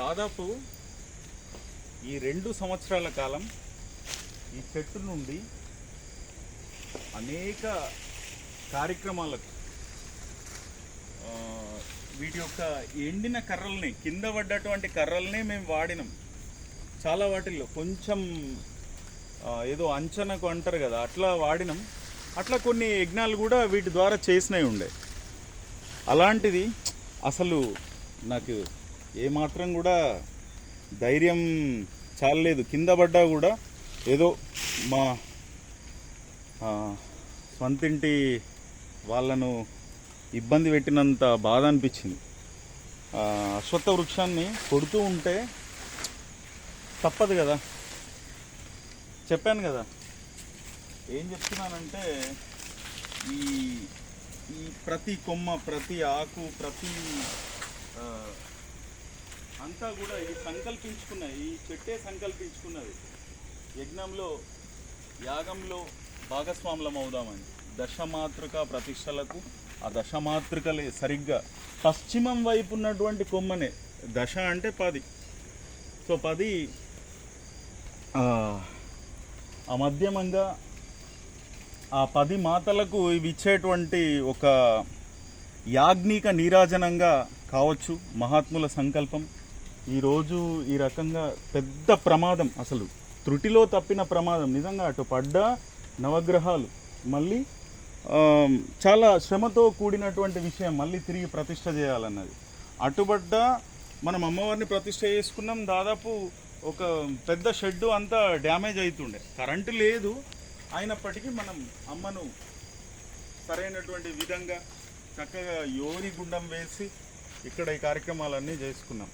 దాదాపు ఈ రెండు సంవత్సరాల కాలం ఈ చెట్టు నుండి అనేక కార్యక్రమాలకు వీటి యొక్క ఎండిన కర్రల్ని కింద పడ్డటువంటి కర్రల్ని మేము వాడినాం. చాలా వాటిల్లో కొంచెం ఏదో అంచనకు అంటారు కదా అట్లా వాడినాం. అట్లా కొన్ని యజ్ఞాలు కూడా వీటి ద్వారా చేసినవి ఉండే. అలాంటిది అసలు నాకు ఏమాత్రం కూడా ధైర్యం చాలలేదు. కింద పడ్డా కూడా ఏదో మా సొంతింటి వాళ్ళను ఇబ్బంది పెట్టినంత బాధ అనిపించింది. అశ్వత్థ వృక్షాన్ని కొడుతూ ఉంటే తప్పదు కదా. చెప్పాను కదా. ఏం చెప్తున్నానంటే ఈ ఈ ప్రతి కొమ్మ ప్రతి ఆకు ప్రతి అంతా కూడా ఇది సంకల్పించుకున్నది ఈ చెట్టే సంకల్పించుకున్నది. యజ్ఞంలో యాగంలో భాగస్వాములం అవుదామని. దశమాతృక ప్రతిష్టలకు ఆ దశమాతృకలే సరిగ్గా పశ్చిమం వైపు ఉన్నటువంటి కొమ్మనే. దశ అంటే పది. సో పది ఆ, ఆ మధ్యమంగా ఆ పది మాతలకు ఇవి ఇచ్చేటువంటి ఒక యాజ్ఞిక నీరాజనంగా కావచ్చు మహాత్ముల సంకల్పం. ఈరోజు ఈ రకంగా పెద్ద ప్రమాదం అసలు. త్రుటిలో తప్పిన ప్రమాదం. నిజంగా అటు పడ్డ నవగ్రహాలు మళ్ళీ చాలా శ్రమతో కూడినటువంటి విషయం మళ్ళీ తిరిగి ప్రతిష్ట చేయాలన్నది. అటుపడ్డ మనం అమ్మవారిని ప్రతిష్ట చేసుకున్నాం దాదాపు ఒక పెద్ద షెడ్డు అంతా డ్యామేజ్ అవుతుండే కరెంటు లేదు. అయినప్పటికీ మనం అమ్మను సరైనటువంటి విధంగా చక్కగా యోని గుండం వేసి ఇక్కడ ఈ కార్యక్రమాలన్నీ చేసుకున్నాం.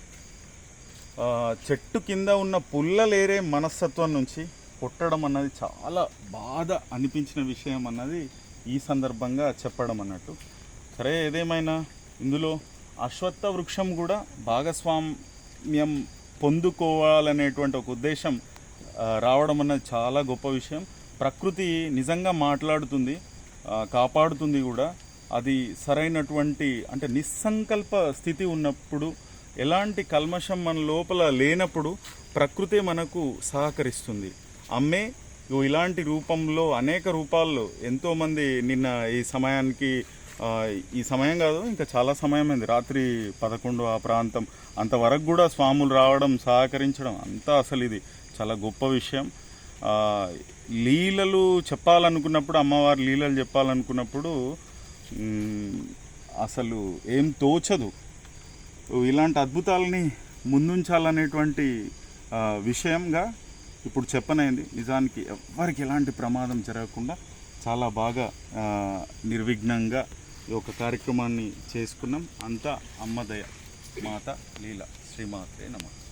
చెట్టు కింద ఉన్న పుల్లలేరే మనస్తత్వం నుంచి కొట్టడం అన్నది చాలా బాధ అనిపించిన విషయం అన్నది ఈ సందర్భంగా చెప్పడం అన్నట్టు. సరే ఏదేమైనా ఇందులో అశ్వత్థ వృక్షం కూడా భాగస్వామ్యం పొందుకోవాలనేటువంటి ఒక ఉద్దేశం రావడం అన్నది చాలా గొప్ప విషయం. ప్రకృతి నిజంగా మాట్లాడుతుంది కాపాడుతుంది కూడా. అది సరైనటువంటి అంటే నిస్సంకల్ప స్థితి ఉన్నప్పుడు ఎలాంటి కల్మషం మన లోపల లేనప్పుడు ప్రకృతి మనకు సహకరిస్తుంది. అమ్మే ఇలాంటి రూపంలో అనేక రూపాల్లో ఎంతోమంది నిన్న ఈ సమయానికి ఈ సమయం కాదు ఇంకా చాలా సమయం అయింది రాత్రి పదకొండు ఆ ప్రాంతం. అంతవరకు కూడా స్వాములు రావడం సహకరించడం అంతా అసలు ఇది చాలా గొప్ప విషయం. లీలలు చెప్పాలనుకున్నప్పుడు అమ్మవారి లీలలు చెప్పాలనుకున్నప్పుడు అసలు ఏం తోచదు. ఇలాంటి అద్భుతాలని ముందుంచాలనేటువంటి విషయంగా ఇప్పుడు చెప్పనైంది. నిజానికి ఎవ్వరికి ఎలాంటి ప్రమాదం జరగకుండా చాలా బాగా నిర్విఘ్నంగా ఈ యొక్క కార్యక్రమాన్ని చేసుకున్నాం. అంతా అమ్మదయ మాత లీల శ్రీమాతే నమస్తే